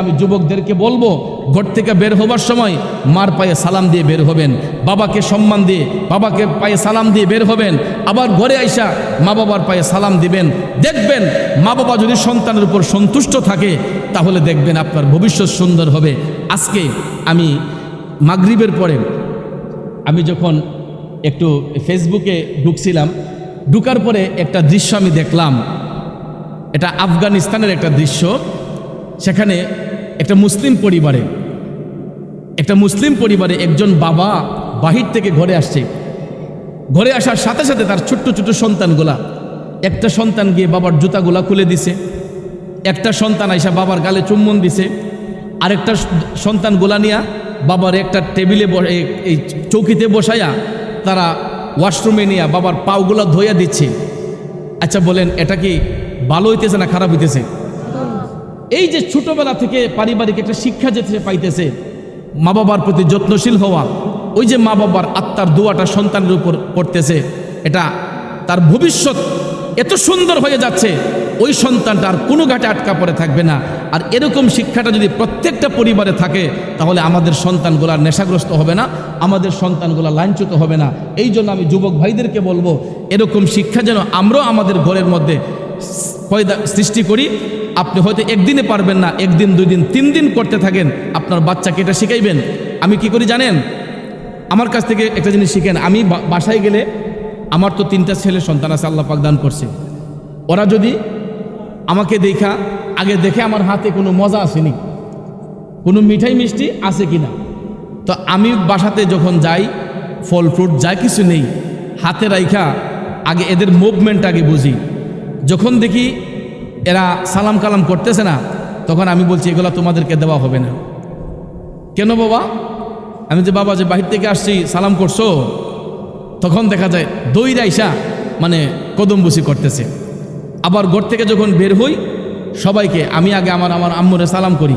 আমি যুবকদেরকে বলব, ঘর থেকে বের হবার সময় মার পায়ে সালাম দিয়ে বের হবেন, বাবাকে সম্মান দিয়ে, বাবাকে পায়ে সালাম দিয়ে বের হবেন, আবার ঘরে আইসা মা বাবার পায়ে সালাম দিবেন, দেখবেন মা বাবা যদি সন্তানের উপর সন্তুষ্ট থাকে, তাহলে দেখবেন আপনার ভবিষ্যৎ সুন্দর হবে। আজকে আমি মাগরিবের পরে আমি যখন একটু ফেসবুকে ঢুকছিলাম, ঢুকার পরে একটা দৃশ্য আমি দেখলাম। এটা আফগানিস্তানের একটা দৃশ্য। সেখানে একটা মুসলিম পরিবারে, একটা মুসলিম পরিবারে একজন বাবা বাহির থেকে ঘরে আসছে। ঘরে আসার সাথে সাথে তার ছোট্ট ছোট্ট সন্তানগুলা, একটা সন্তান গিয়ে বাবার জুতাগুলা খুলে দিছে, একটা সন্তান আইসা বাবার গালে চুম্বন দিছে, আরেকটা সন্তান গোলা নিয়া বাবার একটা টেবিলে এই চৌকিতে বসাইয়া তারা ওয়াশরুমে নিয়ে বাবার পাওগুলা ধোয়া দিচ্ছে। আচ্ছা বলেন, এটা কি ভালো হইতেছে না খারাপ হইতেছে? এই যে ছোটবেলা থেকে পারিবারিক একটা শিক্ষা যে সে পাইতেছে, মা বাবার প্রতি যত্নশীল হওয়া, ওই যে মা বাবার আত্মার দোয়াটা সন্তানের উপর পড়তেছে, এটা তার ভবিষ্যৎ এত সুন্দর হয়ে যাচ্ছে, ওই সন্তানটা আর কোনো ঘাটে আটকা পড়ে থাকবে না। আর এরকম শিক্ষাটা যদি প্রত্যেকটা পরিবারে থাকে, তাহলে আমাদের সন্তানগুলা নেশাগ্রস্ত হবে না, আমাদের সন্তানগুলা লাঞ্ছিত হবে না। এই জন্য আমি যুবক ভাইদেরকে বলব, এরকম শিক্ষা যেন আমরাও আমাদের ঘরের মধ্যে সৃষ্টি করি আপনি হয়তো একদিনে পারবেন না, একদিন দুই দিন তিন দিন করতে থাকেন, আপনার বাচ্চাকে এটা শিখাইবেন। আমি কি করি জানেন? আমার কাছ থেকে একটা জিনিস শিখেন। আমি বাসায় গেলে আমার তো তিনটা ছেলে সন্তান আছে, আল্লাহ পাক দান করছে। ওরা যদি আমাকে দেখা, আগে দেখে আমার হাতে কোনো মজা আসেনি, কোনো মিঠাই মিষ্টি আছে কি না তো আমি বাসাতে যখন যাই, ফল ফ্রুট যা কিছু নেই, হাতে রাইখা, আগে এদের মুভমেন্ট আগে বুঝি। যখন দেখি এরা সালাম কালাম করতেছে না, তখন আমি বলছি, এগুলো তোমাদেরকে দেওয়া হবে না। কেন বাবা? আমি যে বাবা যে বাহির থেকে আসছি, সালাম করছ, তখন দেখা যায় দই রাইসা মানে কদমবুসি করতেছে। আবার ঘর থেকে যখন বের হই, সবাইকে আমি আগে আমার আমার আম্মুরে সালাম করি।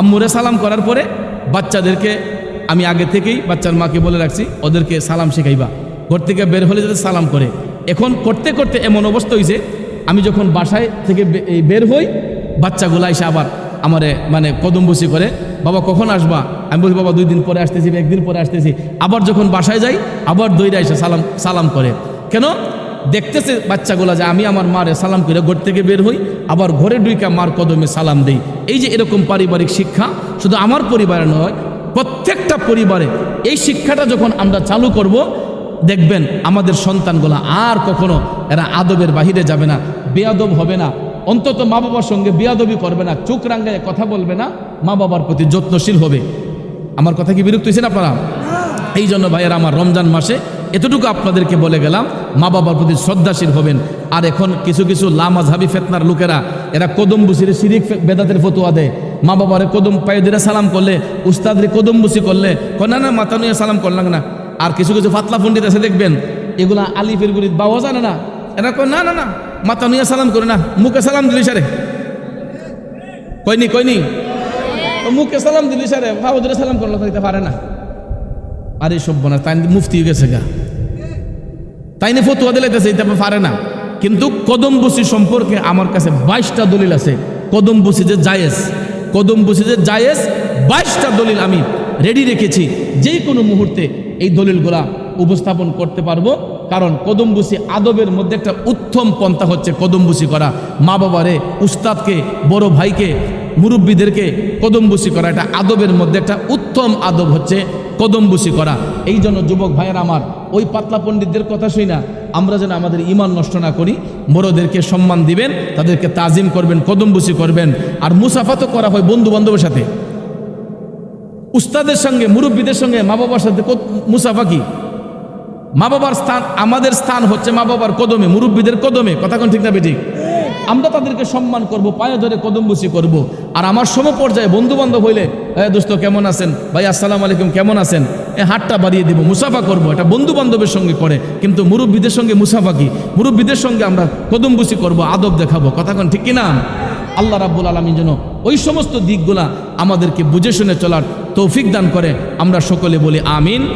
আম্মুরে সালাম করার পরে বাচ্চাদেরকে আমি আগে থেকেই, বাচ্চার মাকে বলে রাখছি, ওদেরকে সালাম শেখাইবা। ঘর থেকে বের হলে যাতে সালাম করে। এখন করতে করতে এমন অবস্থা হয়েছে আমি যখন বাসায় থেকে বের হই, বাচ্চাগুলা এসে আবার আমারে মানে কদমবসি করে, বাবা, কখন আসবা? আমি বলি, বাবা, দুই দিন পরে আসতেছি একদিন পরে আসতেছি। আবার যখন বাসায় যাই, আবার দইরা এসে সালাম সালাম করে। কেন? দেখতেছে বাচ্চাগুলা যে আমি আমার মারে সালাম করে ঘর থেকে বের হই, আবার ঘরে ডুইকা মার কদমে সালাম দেই। এই যে এরকম পারিবারিক শিক্ষা, শুধু আমার পরিবারে নয়, প্রত্যেকটা পরিবারে এই শিক্ষাটা যখন আমরা চালু করব দেখবেন আমাদের সন্তানগুলা আর কখনো এরা আদবের বাহিরে যাবে না বেয়াদব হবে না। অন্তত মা বাবার সঙ্গে বেয়াদবি করবে না চোখ রাঙ্গায় কথা বলবে না মা বাবার প্রতি যত্নশীল হবে। আমার কথা কি বিরক্ত হয়েছেন আপনারা? এই জন্য ভাইয়েরা আমার রমজান মাসে এতটুকু আপনাদেরকে বলে গেলাম মা বাবার প্রতি শ্রদ্ধাশীল হবেন। আর এখন কিছু কিছু লামাজহাবি ফেতনার লোকেরা এরা কদম বুসিরে সিরিক বেদাতের ফতুয়া দেয়। মা বাবারে কদম পায়ে সালাম করলে উস্তাদরে কদম বুসি করলে না না মাথা নিয়ে সালাম করলাম না। আর কিছু কিছু ফাতলা পণ্ডিত আছে, দেখবেন, এগুলা আলিফের গুড়িত বাবা জানে না। এরা কয়, না না না, মাথা নিয়ে সালাম করে না, মুখে সালাম দিলি সারে। কয়নি ও মুখে সালাম দিলি সারে বাবুদের সালাম করল দিতে পারে না। আরে সভ্য না তাই মুফতি গেছে গা। তাই নিয়ে ফতুয়া দিলাইতেছে এটা পারে না। কিন্তু কদম বসি সম্পর্কে আমার কাছে বাইশটা দলিল আছে। কদম বসি যে জায়েজ কদম বসি যে জায়েজ, বাইশটা দলিল আমি রেডি রেখেছি। যে কোনো মুহূর্তে এই দলিলগুলা উপস্থাপন করতে পারব। কারণ কদমবুসি আদবের মধ্যে একটা উত্তম পন্থা হচ্ছে কদমবুসি করা। মা বাবারে, উস্তাদকে, বড় ভাইকে, মুরব্বীদেরকে কদমবুসি করা। এটা আদবের মধ্যে একটা উত্তম আদব হচ্ছে কদমবুসি করা। এই জন্য যুবক ভাইয়ের আমার, ওই পাতলা পণ্ডিতদের কথা শুই না। আমরা যেন আমাদের ইমান নষ্ট না করি। বড়োদেরকে সম্মান দিবেন, তাদেরকে তাজিম করবেন, কদমবুসি করবেন। আর মুসাফা তো করা হয় বন্ধু বান্ধবের সাথে। উস্তাদের সঙ্গে, মুরব্বীদের সঙ্গে মা বাবার সাথে মুসাফা কি মা বাবার স্থান, আমাদের স্থান হচ্ছে মা বাবার কদমে, মুরব্বীদের কদমে। কথা কোন ঠিক না বেঠিক? আমরা তাদেরকে সম্মান করব, পায়ে ধরে কদমবুসি করব। আর আমার সমপর্যায়ে বন্ধু বান্ধব হইলে, এ দোস্ত, কেমন আছেন? ভাই, আসসালামু আলাইকুম, কেমন আছেন? এ হাতটা বাড়িয়ে দিব, মুসাফা করব। এটা বন্ধু বান্ধবের সঙ্গে করে, কিন্তু মুরব্বীদের সঙ্গে মুসাফা কি মুরব্বীদের সঙ্গে আমরা কদমবুসি করব, আদব দেখাবো। কথা কোন ঠিক কিনা আল্লাহ রাব্বুল আলমী যেন ওই সমস্ত দিকগুলা আমাদেরকে বুঝে শুনে চলার তৌফিক দান করে। আমরা সকলে বলি আমিন।